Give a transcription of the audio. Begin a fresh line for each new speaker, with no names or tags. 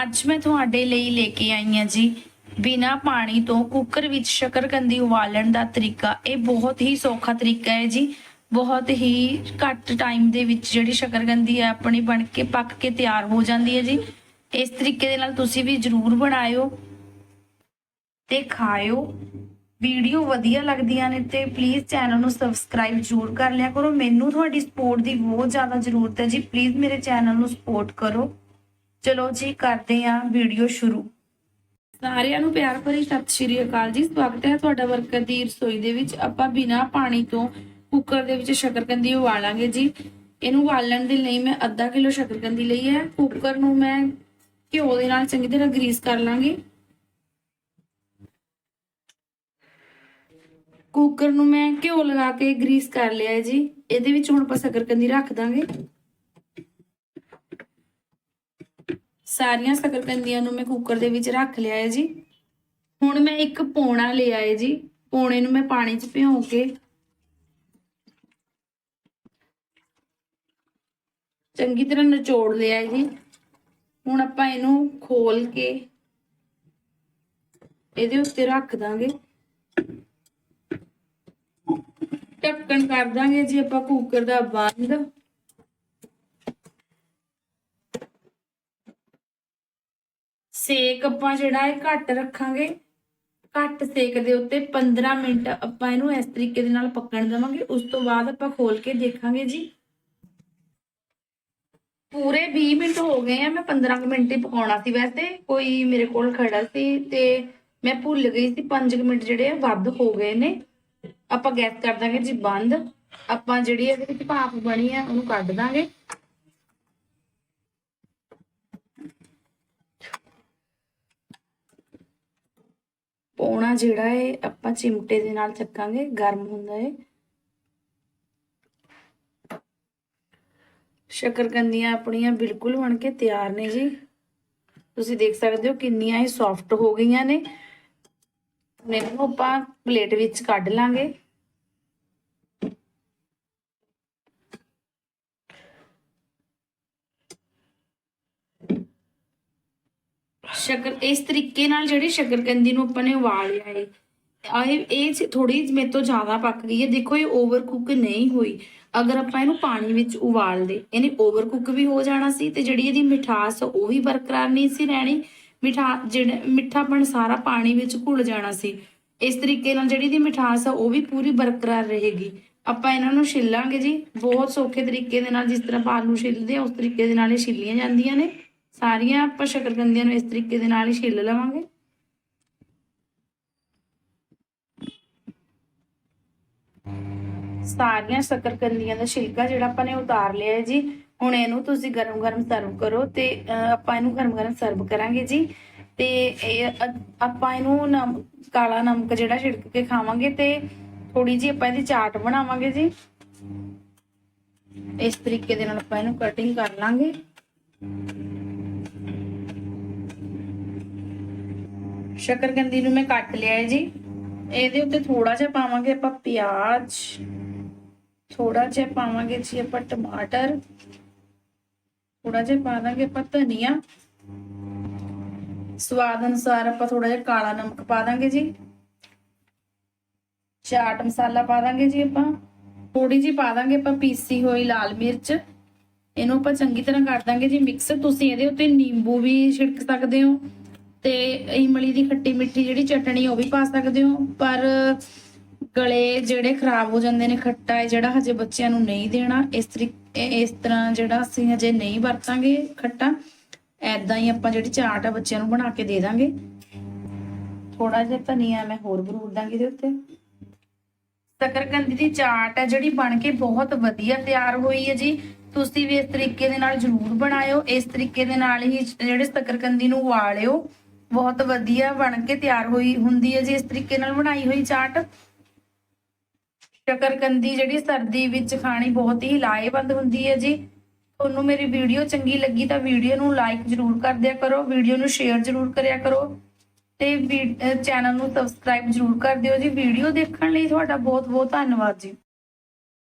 ਅੱਜ ਮੈਂ ਤੁਹਾਡੇ ਲਈ ਲੈ ਕੇ ਆਈ ਹਾਂ ਜੀ। ਬਿਨਾ ਪਾਣੀ ਤੋਂ ਕੁੱਕਰ ਵਿੱਚ ਸ਼ਕਰਕੰਦੀ ਉਬਾਲਣ ਦਾ ਤਰੀਕਾ, ਇਹ ਬਹੁਤ ਹੀ ਸੌਖਾ ਤਰੀਕਾ ਹੈ ਜੀ। ਬਹੁਤ ਹੀ ਘੱਟ ਟਾਈਮ ਦੇ ਵਿੱਚ ਜਿਹੜੀ ਸ਼ਕਰਕੰਦੀ ਹੈ, ਆਪਣੀ ਬਣ ਕੇ, ਪੱਕ ਕੇ ਤਿਆਰ ਹੋ ਜਾਂਦੀ ਹੈ ਜੀ। ਇਸ ਤਰੀਕੇ ਦੇ ਨਾਲ ਤੁਸੀਂ ਵੀ ਜਰੂਰ ਬਣਾਇਓ ਤੇ ਖਾਇਓ। ਵੀਡੀਓ ਵਧੀਆ ਲੱਗਦੀਆਂ ਨੇ ਤੇ ਪਲੀਜ਼ ਚੈਨਲ ਨੂੰ ਸਬਸਕ੍ਰਾਈਬ ਜ਼ਰੂਰ ਕਰ ਲਿਆ ਕਰੋ। ਮੈਨੂੰ ਤੁਹਾਡੀ ਸਪੋਰਟ ਦੀ ਬਹੁਤ ਜ਼ਿਆਦਾ ਜ਼ਰੂਰਤ ਹੈ ਜੀ। ਪਲੀਜ਼ ਮੇਰੇ ਚੈਨਲ ਨੂੰ ਸਪੋਰਟ ਕਰੋ। ਚਲੋ ਜੀ, ਕਰਦੇ ਹਾਂ ਵੀਡੀਓ ਸ਼ੁਰੂ। ਸਾਰਿਆਂ ਨੂੰ ਪਿਆਰ ਭਰੀ ਸਤਿ ਸ਼੍ਰੀ ਅਕਾਲ ਜੀ। ਸਵਾਗਤ ਹੈ ਤੁਹਾਡਾ ਵਰਕਰ ਦੀ ਰਸੋਈ ਦੇ ਵਿੱਚ। ਆਪਾਂ ਬਿਨਾ ਪਾਣੀ ਤੋਂ ਕੁੱਕਰ ਦੇ ਵਿੱਚ ਸ਼ਕਰਕੰਦੀ ਉਬਾਲਾਂਗੇ ਜੀ। ਇਹਨੂੰ ਉਬਾਲਣ ਦੇ ਲਈ ਮੈਂ ਅੱਧਾ ਕਿਲੋ ਸ਼ਕਰਕੰਦੀ ਲਈ ਹੈ। ਕੁੱਕਰ ਨੂੰ ਮੈਂ ਘਿਓ ਦੇ ਨਾਲ ਚੰਗੀ ਤਰ੍ਹਾਂ ਗਰੀਸ ਕਰ ਲਾਂਗੀ। ਕੁੱਕਰ ਨੂੰ ਮੈਂ ਘਿਓ ਲਗਾ ਕੇ ਗਰੀਸ ਕਰ ਲਿਆ ਹੈ ਜੀ। ਇਹਦੇ ਵਿੱਚ ਹੁਣ ਆਪਾਂ ਸ਼ਕਰਕੰਦੀ ਰੱਖ ਦਾਂਗੇ। ਸਾਰੀਆਂ ਸ਼ਕਰਕੰਦੀਆਂ ਨੂੰ ਮੈਂ ਕੁੱਕਰ ਦੇ ਵਿੱਚ ਰੱਖ ਲਿਆ ਹੈ ਜੀ। ਹੁਣ ਮੈਂ ਇੱਕ ਪੌਣਾ ਲਿਆ ਹੈ ਜੀ। ਪੌਣੇ ਨੂੰ ਮੈਂ ਪਾਣੀ 'ਚ ਭਿਓ ਕੇ ਚੰਗੀ ਤਰ੍ਹਾਂ ਨਿਚੋੜ ਲਿਆ ਹੈ ਜੀ। ਹੁਣ ਆਪਾਂ ਇਹਨੂੰ ਖੋਲ ਕੇ ਇਹਦੇ ਉੱਤੇ ਰੱਖ ਦਾਂਗੇ। ਢੱਕਣ ਕਰ ਦਾਂਗੇ ਜੀ ਆਪਾਂ ਕੁੱਕਰ ਦਾ ਬੰਦ। ਸੇਕ ਆਪਾਂ ਜਿਹੜਾ ਹੈ ਘੱਟ ਰੱਖਾਂਗੇ, ਘੱਟ ਸੇਕ ਦੇ ਉੱਤੇ 15 ਮਿੰਟ ਆਪਾਂ ਇਹਨੂੰ ਇਸ ਤਰੀਕੇ ਦੇ ਨਾਲ ਪੱਕਣ ਦੇਵਾਂਗੇ। ਉਸ ਤੋਂ ਬਾਅਦ ਆਪਾਂ ਖੋਲ ਕੇ ਦੇਖਾਂਗੇ ਜੀ। ਪੂਰੇ 20 ਮਿੰਟ ਹੋ ਗਏ ਆ, ਮੈਂ 15 ਕੁ ਮਿੰਟ ਹੀ ਪਕਾਉਣਾ ਸੀ ਵੈਸੇ। ਕੋਈ ਮੇਰੇ ਕੋਲ ਖੜਾ ਸੀ ਤੇ ਮੈਂ ਭੁੱਲ ਗਈ ਸੀ 5 ਮਿੰਟ ਜਿਹੜੇ ਆ ਵੱਧ ਹੋ ਗਏ ਨੇ। ਆਪਾਂ ਗੈਸ ਕਰ ਦਾਂਗੇ ਜੀ ਬੰਦ। ਆਪਾਂ ਜਿਹੜੀ ਇਹਦੇ ਵਿੱਚ ਭਾਪ ਬਣੀ ਆ, ਉਹਨੂੰ ਕੱਢ ਦਾਂਗੇ। ਪੌਣਾ ਜਿਹੜਾ ਹੈ ਆਪਾਂ ਚਿਮਟੇ ਦੇ ਨਾਲ ਚੱਕਾਂਗੇ, ਗਰਮ ਹੁੰਦਾ ਹੈ ਸ਼ਕਰਕੰਦੀਆਂ ਆਪਣੀਆਂ ਬਿਲਕੁਲ ਬਣ ਕੇ ਤਿਆਰ ਨੇ ਜੀ। ਤੁਸੀਂ ਦੇਖ ਸਕਦੇ ਹੋ ਕਿੰਨੀਆਂ ਹੀ ਸੌਫਟ ਹੋ ਗਈਆਂ ਨੇ। ਹੁਣ ਇਹਨੂੰ ਆਪਾਂ ਪਲੇਟ ਵਿੱਚ ਕੱਢ ਲਾਂਗੇ। ਸ਼ਕਰ ਇਸ ਤਰੀਕੇ ਨਾਲ ਜਿਹੜੀ ਸ਼ਕਰਕੰਦੀ ਨੂੰ ਆਪਾਂ ਨੇ ਉਬਾਲਿਆ ਹੈ। ਆਹ ਇਹ ਥੋੜੀ ਮੇਰੇ ਤੋਂ ਜ਼ਿਆਦਾ ਪੱਕ ਗਈ ਹੈ। ਦੇਖੋ, ਇਹ ਓਵਰ ਕੁੱਕ ਨਹੀਂ ਹੋਈ। ਅਗਰ ਆਪਾਂ ਇਹਨੂੰ ਪਾਣੀ ਵਿੱਚ ਉਬਾਲ ਦੇ, ਇਹਨੇ ਓਵਰ ਕੁੱਕ ਵੀ ਹੋ ਜਾਣਾ ਸੀ ਤੇ ਜਿਹੜੀ ਇਹਦੀ ਮਿਠਾਸ, ਉਹ ਵੀ ਬਰਕਰਾਰ ਨਹੀਂ ਸੀ ਰਹਿਣੀ। ਮਿਠਾ, ਜਿਹੜਾ ਮਿੱਠਾਪਣ ਸਾਰਾ ਪਾਣੀ ਵਿੱਚ ਘੁਲ ਜਾਣਾ ਸੀ। ਇਸ ਤਰੀਕੇ ਨਾਲ ਜਿਹੜੀ ਇਹਦੀ ਮਿਠਾਸ ਆ, ਉਹ ਵੀ ਪੂਰੀ ਬਰਕਰਾਰ ਰਹੇਗੀ। ਆਪਾਂ ਇਹਨਾਂ ਨੂੰ ਛਿੱਲਾਂਗੇ ਜੀ। ਬਹੁਤ ਸੌਖੇ ਤਰੀਕੇ ਦੇ ਨਾਲ ਜਿਸ ਤਰ੍ਹਾਂ ਆਪਾਂ ਆਲੂ ਛਿੱਲਦੇ ਆ ਉਸ ਤਰੀਕੇ ਦੇ ਨਾਲ ਇਹ ਛਿੱਲੀਆਂ ਜਾਂਦੀਆਂ ਨੇ। ਸਾਰੀਆਂ ਆਪਾਂ ਸ਼ਕਰਕੰਦੀਆਂ ਨੂੰ ਇਸ ਤਰੀਕੇ ਦੇ ਨਾਲ ਹੀ ਛਿੱਲ ਲਵਾਂਗੇ। ਸਾਰੀਆਂ ਸ਼ਕਰਕੰਦੀਆਂ ਦਾ ਛਿਲਕਾ ਜਿਹੜਾ ਆਪਾਂ ਨੇ ਉਤਾਰ ਲਿਆ ਹੈ ਜੀ, ਹੁਣ ਇਹਨੂੰ ਤੁਸੀਂ ਗਰਮ-ਗਰਮ ਸਰਵ ਕਰੋ ਤੇ ਆਪਾਂ ਇਹਨੂੰ ਗਰਮ-ਗਰਮ ਸਰਵ ਕਰਾਂਗੇ ਜੀ। ਤੇ ਇਹ ਆਪਾਂ ਇਹਨੂੰ ਨਮ- ਕਾਲਾ ਨਮਕ ਜਿਹੜਾ ਛਿੜਕ ਕੇ ਖਾਵਾਂਗੇ ਤੇ ਥੋੜੀ ਜੀ ਆਪਾਂ ਇਹਦੀ ਚਾਟ ਬਣਾਵਾਂਗੇ ਜੀ। ਇਸ ਤਰੀਕੇ ਦੇ ਨਾਲ ਆਪਾਂ ਇਹਨੂੰ ਕਟਿੰਗ ਕਰ ਲਾਂਗੇ। ਸ਼ਕਰਕੰਦੀ ਨੂੰ ਮੈਂ ਕੱਟ ਲਿਆ ਹੈ ਜੀ। ਇਹਦੇ ਉੱਤੇ ਥੋੜਾ ਜਿਹਾ ਪਾਵਾਂਗੇ ਆਪਾਂ ਪਿਆਜ਼। ਥੋੜਾ ਜਿਹਾ ਪਾਵਾਂਗੇ ਜੀ ਆਪਾਂ ਟਮਾਟਰ। ਥੋੜਾ ਜਿਹਾ ਪਾ ਦਾਂਗੇ ਆਪਾਂ ਧਨੀਆ। ਸਵਾਦ ਅਨੁਸਾਰ ਆਪਾਂ ਥੋੜਾ ਜਿਹਾ ਕਾਲਾ ਨਮਕ ਪਾ ਦਾਂਗੇ ਜੀ। ਚਾਟ ਮਸਾਲਾ ਪਾ ਦਾਂਗੇ ਜੀ ਆਪਾਂ। ਥੋੜੀ ਜੀ ਪਾ ਦਾਂਗੇ ਆਪਾਂ ਪੀਸੀ ਹੋਈ ਲਾਲ ਮਿਰਚ। ਇਹਨੂੰ ਆਪਾਂ ਚੰਗੀ ਤਰ੍ਹਾਂ ਕਰ ਦਾਂਗੇ ਜੀ। ਮਿਕਸ ਤੁਸੀਂ ਇਹਦੇ ਉੱਤੇ ਨਿੰਬੂ ਵੀ ਛਿੜਕ ਸਕਦੇ ਹੋ। ਤੇ ਇਮਲੀ ਦੀ ਖੱਟੀ ਮਿੱਠੀ ਜਿਹੜੀ ਚਟਣੀ ਉਹ ਵੀ ਪਾ ਸਕਦੇ ਹੋ, ਪਰ ਗਲੇ ਜਿਹੜੇ ਖਰਾਬ ਹੋ ਜਾਂਦੇ ਨੇ, ਖੱਟਾ ਹੈ ਜਿਹੜਾ ਹਜੇ ਬੱਚਿਆਂ ਨੂੰ ਨਹੀਂ ਦੇਣਾ, ਇਸ ਤਰੀਕੇ ਇਸ ਤਰ੍ਹਾਂ ਜਿਹੜਾ ਅਸੀਂ ਹਜੇ ਨਹੀਂ ਵਰਤਾਂਗੇ ਖੱਟਾ ਐਦਾਂ ਹੀ ਆਪਾਂ ਜਿਹੜੀ ਚਾਟ ਆ ਬੱਚਿਆਂ ਨੂੰ ਬਣਾ ਕੇ ਦੇ ਦਾਂਗੇ। ਥੋੜਾ ਜਿਹਾ ਧਨੀਆ ਮੈਂ ਹੋਰ ਬਰੂਦ ਦਾਂਗੀ ਇਹਦੇ ਉੱਤੇ। ਸਕਰਕੰਦੀ ਦੀ ਚਾਟ ਹੈ ਜਿਹੜੀ ਬਣ ਕੇ ਬਹੁਤ ਵਧੀਆ ਤਿਆਰ ਹੋਈ ਹੈ ਜੀ। ਤੁਸੀਂ ਵੀ ਇਸ ਤਰੀਕੇ ਦੇ ਨਾਲ ਜਰੂਰ ਬਣਾਇਓ, ਇਸ ਤਰੀਕੇ ਦੇ ਨਾਲ ਹੀ ਜਿਹੜੇ ਸਕਰਕੰਦੀ ਨੂੰ ਉਬਾਲਿਓ। ਬਹੁਤ ਵਧੀਆ ਬਣ ਕੇ ਤਿਆਰ ਹੋਈ ਹੁੰਦੀ ਹੈ ਜੀ, ਇਸ ਤਰੀਕੇ ਨਾਲ ਬਣਾਈ ਹੋਈ ਚਾਟ। ਸ਼ਕਰਕੰਦੀ ਜਿਹੜੀ ਸਰਦੀ ਵਿੱਚ ਖਾਣੀ ਬਹੁਤ ਹੀ ਲਾਹੇਵੰਦ ਹੁੰਦੀ ਹੈ ਜੀ। ਤੁਹਾਨੂੰ ਮੇਰੀ ਵੀਡੀਓ ਚੰਗੀ ਲੱਗੀ ਤਾਂ ਵੀਡੀਓ ਨੂੰ ਲਾਈਕ ਜਰੂਰ ਕਰ ਦਿਆ ਕਰੋ, ਵੀਡੀਓ ਨੂੰ ਸ਼ੇਅਰ ਜਰੂਰ ਕਰਿਆ ਕਰੋ ਤੇ ਚੈਨਲ ਨੂੰ ਸਬਸਕ੍ਰਾਈਬ ਜਰੂਰ ਕਰ ਦਿਓ ਜੀ। ਵੀਡੀਓ ਦੇਖਣ ਲਈ ਤੁਹਾਡਾ ਬਹੁਤ ਬਹੁਤ ਧੰਨਵਾਦ ਜੀ।